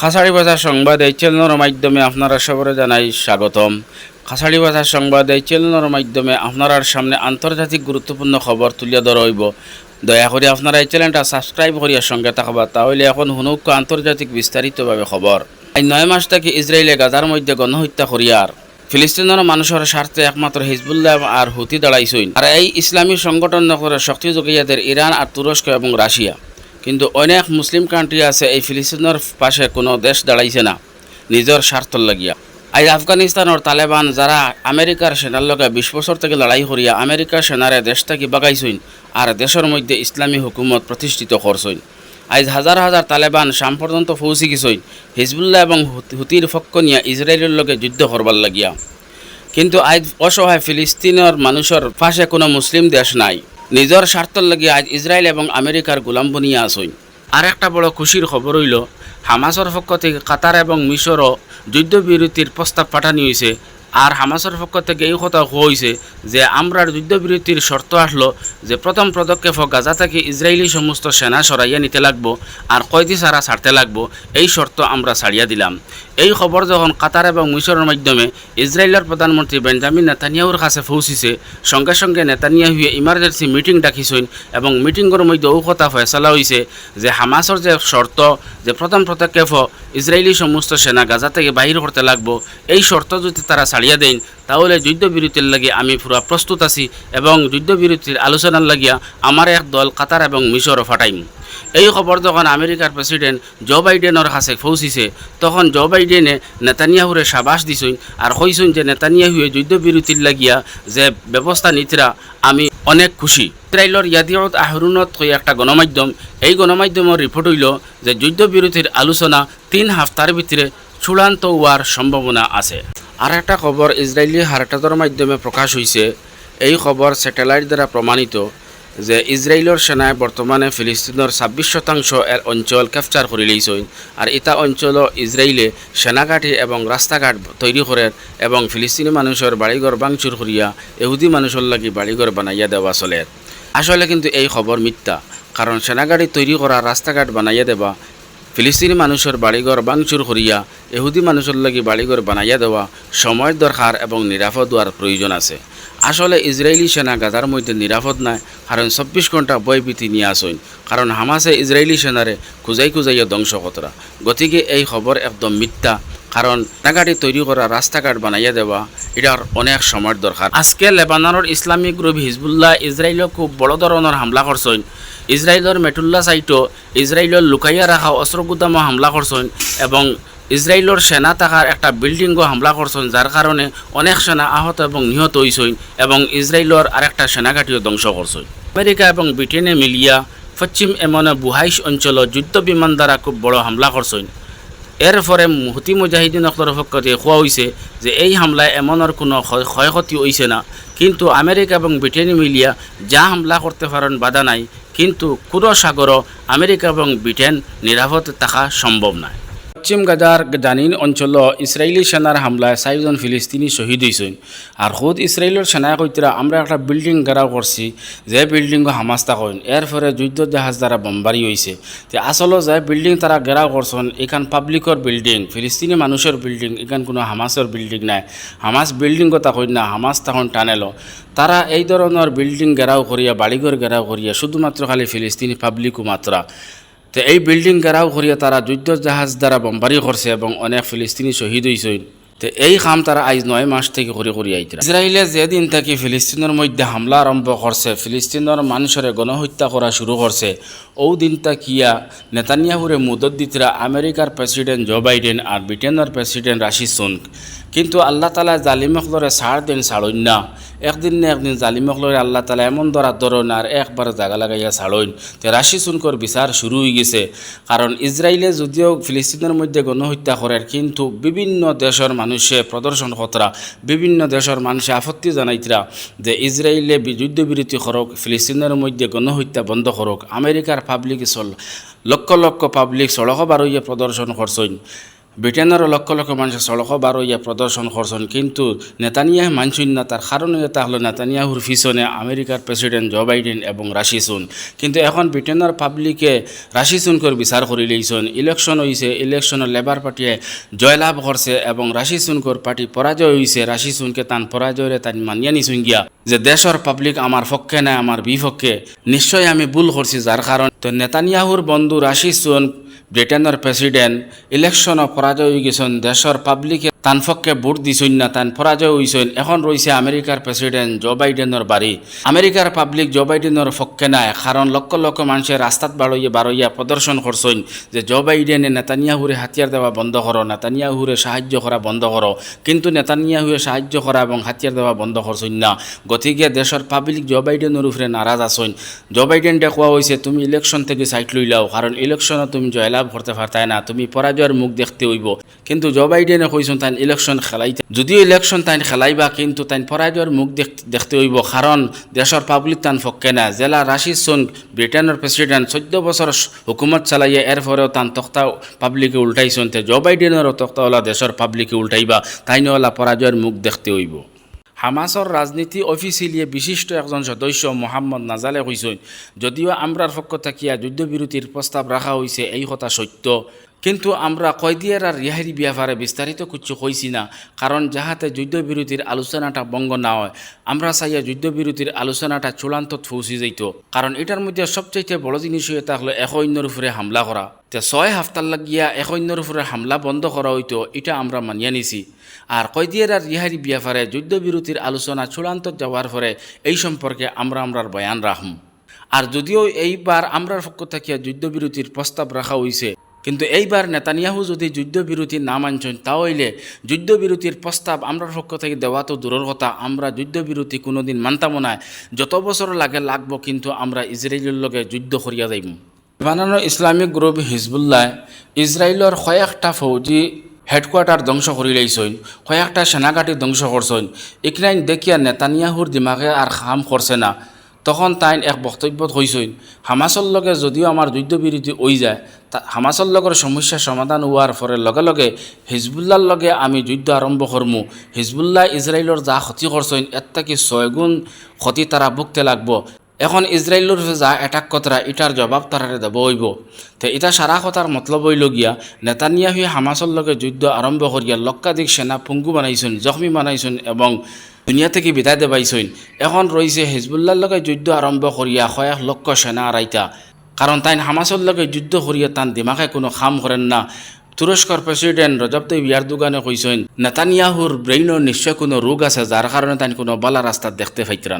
খাসাড়ি বাজার সংবাদ এই চ্যানেলের মাধ্যমে আপনারা সবরে জানাই স্বাগতম। খাসাড়ি বাজার সংবাদ এই চ্যানেলের মাধ্যমে আপনার সামনে আন্তর্জাতিক গুরুত্বপূর্ণ খবর তুলিয়া ধরইব দয়া করে আপনারা এই চ্যানেলটা সাবস্ক্রাইব করিয়া সঙ্গে থাকবা, তাহলে এখন হুনুক আন্তর্জাতিক বিস্তারিতভাবে খবর। এই নয় মাস থেকে ইসরায়েলে গাজার মধ্যে গণহত্যা করিয়ার। ফিলিস্তিনের মানুষের স্বার্থে একমাত্র হিজবুল্লাহ আর হুতি দাঁড়াইছইন আর এই ইসলামী সংগঠন নগরে শক্তি যোগাইয়াদের ইরান আর তুরস্ক এবং রাশিয়া। কিন্তু অনেক মুসলিম কান্ট্রি আছে, এই ফিলিস্তিনের পাশে কোনো দেশ দাঁড়াইছে না, নিজের স্বার্থর লাগিয়া। আজ আফগানিস্তানের তালেবান যারা আমেরিকার সেনার লগে বিশ বছর থেকে লড়াই করিয়া আমেরিকার সেনারে দেশ থেকে বাগাইছইন আর দেশের মধ্যে ইসলামী হুকুমত প্রতিষ্ঠিত করছইন আজ হাজার হাজার তালেবান সাম পর্যন্ত পৌঁছে গেছইন হিজবুল্লাহ এবং হুত- হুতির পক্ষ নিয়ে ইসরায়েলের লগে যুদ্ধ করবার লাগিয়া। কিন্তু আজ অসহায় ফিলিস্তিনের মানুষের পাশে কোনো মুসলিম দেশ নাই। নিজের স্বার্থর লাগি আজ ইসরায়েল এবং আমেরিকার গোলাম বনিয়া আসইন আর একটা বড় খুশির খবর হইল, হামাসের পক্ষ থেকে কাতার এবং মিশরও যুদ্ধবিরতির প্রস্তাব পাঠানি হয়েছে আর হামাসের পক্ষ থেকে এই কথা হয়েছে যে, আমরা যুদ্ধবিরতির শর্ত আসলো যে, প্রথম পদক্ষেপ গাজা থেকে ইসরায়েলি সমস্ত সেনা সরাইয়া নিতে লাগবো আর কয়দি সারা ছাড়তে লাগবো, এই শর্ত আমরা ছাড়িয়া দিলাম। এই খবর যখন কাতার এবং মিশরের মাধ্যমে ইসরায়েলের প্রধানমন্ত্রী বেঞ্জামিন নেতানিয়াহুর কাছে পৌঁছিছে, সঙ্গে সঙ্গে নেতানিয়াহুয়ে ইমার্জেন্সি মিটিং ডাকিছেন এবং মিটিংয়ের মধ্যে ও কথা ফয়সলা হয়েছে যে হামাসের যে শর্ত যে প্রথম পদক্ষেপ ইসরায়েলি সমস্ত সেনা গাজা থেকে বাহির করতে লাগবো, এই শর্ত যদি তারা ছাড়িয়া দেন, তাহলে যুদ্ধবিরতির লাগে আমি পুরা প্রস্তুত আছি এবং যুদ্ধবিরতির আলোচনার লাগিয়া আমার এক দল কাতার এবং মিশরও ফাটাইম। এই খবর যখন আমেরিকার প্রেসিডেন্ট জো বাইডেনের কাছে পৌঁছিছে, তখন জো বাইডেনে নেতানিয়াহুরে সাবাস দিছইন আর কইসইন যে নেতানিয়াহুয়ে যুদ্ধবিরতির লাগিয়া যে ব্যবস্থা নিতরা আমি অনেক খুশি। ইসরায়েলের ইয়াদিয়ত আহরুনত কই একটা গণমাধ্যম এই গণমাধ্যমের রিপোর্ট হইল যে যুদ্ধবিরতির আলোচনা তিন হাফতার ভিতরে চূড়ান্ত হওয়ার সম্ভাবনা আছে। আর একটা খবর ইসরায়েলি হারটাদের মাধ্যমে প্রকাশ হয়েছে এই খবর স্যাটেলাইট দ্বারা প্রমাণিত যে ইসরায়েলের সেনায় বর্তমানে ফিলিস্তিনের ছাব্বিশ শতাংশ এর অঞ্চল ক্যাপচার করে লইছইন আর ইটা অঞ্চল ইসরায়েলে সেনাঘাটি এবং রাস্তাঘাট তৈরি করে এবং ফিলিস্তিনি মানুষের বাড়িঘর বাংচুর করিয়া এহুদি মানুষের লাগি বাড়িঘর বানাইয়া দেওয়া চলে। আসলে কিন্তু এই খবর মিথ্যা। কারণ সেনাগাড়ি তৈরি করা রাস্তাঘাট বানাইয়া দেওয়া ফিলিস্তিনি মানুষের বাড়িঘর বাংচুর করিয়া এহুদি মানুষের লাগি বাড়িঘর বানাইয়া দেওয়া সময়ের দরকার এবং নিরাপদ হওয়ার প্রয়োজন আছে। আসলে ইসরায়েলি সেনা গাজার মধ্যে নিরাপদ নাই, কারণ চব্বিশ ঘণ্টা বয়ভীতি নিয়ে আসইন কারণ হামাসে ইসরায়েলি সেনারে খুঁজাই খুঁজাইয়া ধ্বংস কতরা। গতিকে এই খবর একদম মিথ্যা, কারণ নাগাড়ি তৈরি করা রাস্তাঘাট বানাইয়া দেওয়া এটার অনেক সময়ের দরকার আজকে লেবাননের ইসলামিক গ্রুপ হিজবুল্লাহ ইসরায়েলও খুব বড় ধরনের হামলা করছেন ইসরায়েলের মেটুল্লা সাইটও ইসরায়েলের লুকাইয়া রাখা অস্ত্র গুদামও হামলা করছেন এবং ইসরায়েলের সেনা থাকার একটা বিল্ডিংও হামলা করছেন যার কারণে অনেক সেনা আহত এবং নিহত হয়েছেন এবং ইসরায়েলের আরেকটা সেনাঘাটিও ধ্বংস করছেন আমেরিকা এবং ব্রিটেনে মিলিয়া পশ্চিম এমন বুহাইশ অঞ্চল যুদ্ধ বিমান দ্বারা খুব বড় হামলা করছেন এর পরে হুতি মুজাহিদিন অক্তর পক্ষে কোয়া হয়েছে যে এই হামলায় এমনের কোনো ক্ষয়- ক্ষয়ক্ষতি হয়েছে না। কিন্তু আমেরিকা এবং ব্রিটেন মিলিয়া যা হামলা করতে পারেন বাধা নাই। কিন্তু কোনো সাগরও আমেরিকা এবং ব্রিটেন নিরাপদ থাকা সম্ভব নয় পশ্চিম গাজার জানিন অঞ্চল ইসরায়েলি সেনার হামলায় চাৰিজন ফিলিস্তিনি শহীদ হয়েছেন আর খুদ ইসরায়েলের সেনায় কইতরা আমরা একটা বিল্ডিং গেরাও করছি যে বিল্ডিং হামাস থাকেন এর ফলে যুদ্ধ জাহাজ দ্বারা বোমবারি হয়েছে তে আসলে যে বিল্ডিং তারা গেরাও করছেন এখান পাবলিকর বিল্ডিং ফিলিস্তিনি মানুষের বিল্ডিং এখান কোনো হামাসের বিল্ডিং নাই। হামাস বিল্ডিং কথা কই না হামাস তখন টানেল তারা এই ধরনের বিল্ডিং গেরাও করিয়া বাড়িঘর গেরাও করিয়া শুধুমাত্র খালি ফিলিস্তিনি পাবলিকও মাত্রা তো এই বিল্ডিং গেরাও করিয়া তারা যুদ্ধ জাহাজ দ্বারা বোম্বারি করছে এবং অনেক ফিলিস্তিনি শহীদ হয়েছেন তো এই কাম তারা আজ নয় মাস থেকে করে করে আইতরা ইসরায়েলে যেদিন থেকে ফিলিস্তিনের মধ্যে হামলা আরম্ভ করছে ফিলিস্তিনের মানুষের গণহত্যা করা শুরু করছে ও দিনটা কিয়া নেতানিয়াহুরে মুদত দিতরা আমেরিকার প্রেসিডেন্ট জো বাইডেন আর ব্রিটেনের প্রেসিডেন্ট রাশি সুনক কিন্তু আল্লাহ তালা জালিমকলরে ছাড় দিন ছাড়ইন না একদিন না একদিন জালিমকলরে আল্লাহ তালা এমন ধরা ধরন আর একবার জাগা লাগাইয়া ছাড়ইন তে রাশি সুনকর বিচার শুরু হয়ে গেছে। কারণ ইসরায়েলে যদিও ফিলিস্তিনের মধ্যে গণহত্যা করে কিন্তু বিভিন্ন দেশের মানুষে প্রদর্শন কতরা, বিভিন্ন দেশের মানুষে আপত্তি জানাইতরা যে ইসরায়েলে যুদ্ধবিরতি করক, ফিলিস্তিনের মধ্যে গণহত্যা বন্ধ করক, আমেরিকার পাবলিক চল লক্ষ লক্ষ পাবলিক সড়ক বারইয়ে প্রদর্শন করছেন। ব্রিটেনের লক্ষ লক্ষ মানুষ সড়ক বারো ইয়া প্রদর্শন করছেন কিন্তু নেতানিয়াহ মানছুন না তার কারণ এটা হলো নেতানিয়াহুর পিছনে আমেরিকার প্রেসিডেন্ট জো বাইডেন এবং রাশি সুন কিন্তু এখন ব্রিটেনের পাবলিকে রাশি সুনকর বিচার করে লইছেন ইলেকশন হয়েছে ইলেকশনের লেবার পার্টিয়ে জয়লাভ করছে এবং রাশি সুনকর পার্টি পরাজয় হয়েছে রাশি সুনকে তান পরাজয়রে তান মানিয়া নিছুন গিয়া। যে দেশের পাবলিক আমার পক্ষে নাই, আমার বিপক্ষে নিশ্চয় আমি ভুল করছি যার কারণ। তো নেতানিয়াহুর বন্ধু রাশি সুন ব্রিটেনের প্রেসিডেন্ট ইলেকশনও পরাজয় গেছেন দেশের পাবলিকে তান পক্ষে ভোট দিছইন না, তান পরাজয় হয়েছেন এখন রয়েছে আমেরিকার প্রেসিডেন্ট জো বাইডেনের বাড়ি আমেরিকার পাবলিক জো বাইডেনের পক্ষে নাই কারণ লক্ষ লক্ষ মানুষের রাস্তাত বাড়ইয়া বাড়ইয়া প্রদর্শন করছেন যে জো বাইডেনে নেতানিয়াহুরে হাতিয়ার দেওয়া বন্ধ করো নেতানিয়াহুরে সাহায্য করা বন্ধ করো কিন্তু নেতানিয়াহুরে সাহায্য করা এবং হাতিয়ার দেওয়া বন্ধ করছেন না। গতিকে দেশের পাবলিক জো বাইডেনের উপরে নারাজ আছেন জো বাইডেন দেখুয়া হয়েছে তুমি ইলেকশন থেকে সাইট লইলাও কারণ ইলেকশনে তুমি জয়লাভ করতে পারতাই না, তুমি পরাজয়ের মুখ দেখতে হইব। কিন্তু জো বাইডেনে কইছেন তাই ইলেকশন খেলাইতে। যদিও ইলেকশন তাই খেলাইবা, কিন্তু তাই পরাজয়ের মুখ দেখ- দেখতে হইব কারণ দেশের পাবলিক তান ফক্কে না। জেলা রাশিদ সুন ব্রিটেনের প্রেসিডেন্ট চোদ্দ বছর হুকুমত চালাইয়া এর পরেও তান তক্তা পাবলিকে উল্টাইছেন তে। জো বাইডেনেরও তক্তাওয়ালা দেশের পাবলিকে উল্টাইবা তাই নওয়ালা পরাজয়ের মুখ দেখতে হইব। হামাসর রাজনীতি অফিসিয়ালিয়ে বিশিষ্ট একজন সদস্য মোহাম্মদ নাজালে কইছেন যদিও আমরার পক্ষ থাকিয়া যুদ্ধবিরতির প্রস্তাব রাখা হয়েছে এই কথা সত্য। কিন্তু আমরা কয়দিয়ার আর রিহারি ব্যাপারে বিস্তারিত কিছু কইছি না, কারণ যাহাতে যুদ্ধবিরতির আলোচনাটা বঙ্গ না হয়, আমরা চাইয়া যুদ্ধবিরতির আলোচনাটা চূড়ান্ত পৌঁছে যাইত। কারণ এটার মধ্যে সবচাইতে বড় জিনিস এটা হলো এক অন্যর উপরে হামলা করা। তে ছয় হাফতার লাগিয়া এক অন্যর উপরে হামলা বন্ধ করা হইতো, এটা আমরা মানিয়া নিছি। আর কয়দিয়ের আর রিহারি ব্যাপারে যুদ্ধবিরতির আলোচনা চূড়ান্ত যাওয়ার পরে এই সম্পর্কে আমরা আমরার বয়ান রাখম। আর যদিও এইবার আমরার পক্ষ থেকে যুদ্ধবিরতির প্রস্তাব রাখা হয়েছে কিন্তু এইবার নেতানিয়াহু যদি যুদ্ধবিরতি না মানছেন তাহলে যুদ্ধবিরতির প্রস্তাব আমরার পক্ষ থেকে দেওয়া তো দূরের কথা। আমরা যুদ্ধবিরতি কোনোদিন মানতামও না। যত বছর লাগে লাগবো, কিন্তু আমরা ইসরায়েলের লগে যুদ্ধ করিয়া যাইব বানানো ইসলামিক গ্রুপ হিজবুল্লাহ ইসরায়েলের কয়েকটা ফৌজি হেডকোয়ার্টার ধ্বংস করে লাইছইন কয়েকটা সেনাঘাটি ধ্বংস করছইন ইকনাইন দেখিয়া নেতানিয়াহুর দিমাগে আর খাম করছে না। তখন তাই এক বক্তব্যত হয়েছিল হামাসর লগে যদিও আমার যুদ্ধবিরতি ওই যায় হামাচল লগের সমস্যা সমাধান হওয়ার পরে লগে লগে হিজবুল্লার লগে আমি যুদ্ধ আরম্ভ করমু হিজবুল্লাহ ইসরায়েলর যা ক্ষতি করছেন এর থেকে ছয়গুণ ক্ষতি তারা ভুগতে লাগবো। এখন ইসরায়েলের যা অ্যাটাক কতরা এটার জবাব তারারে দেব হইব। তো এটা সারা কথার মতলব হইল গিয়া নেতানিয়াহু লগে যুদ্ধ আরম্ভ করিয়া লক্ষাধিক সেনা পুঙ্গু বানাইছেন জখমি বানাইছেন এবং দুনিয়া থেকে বিদায় দেবাইছেন এখন রয়েছে হিজবুল্লার লগে যুদ্ধ আরম্ভ করিয়া কয়েক লক্ষ সেনা আড়াইতা কারণ তাই হামাসর লগে যুদ্ধ করিয়া তান দিমাগে কোনো খাম করেন না। তুরস্কর প্রেসিডেন্ট রজব তৈব ইয়ারদুগানে কইছেন নেতানিয়াহুর ব্রেইনের নিশ্চয় কোনো রোগ আছে যার কারণে তাই কোনো বালা রাস্তা দেখতে পাইতরান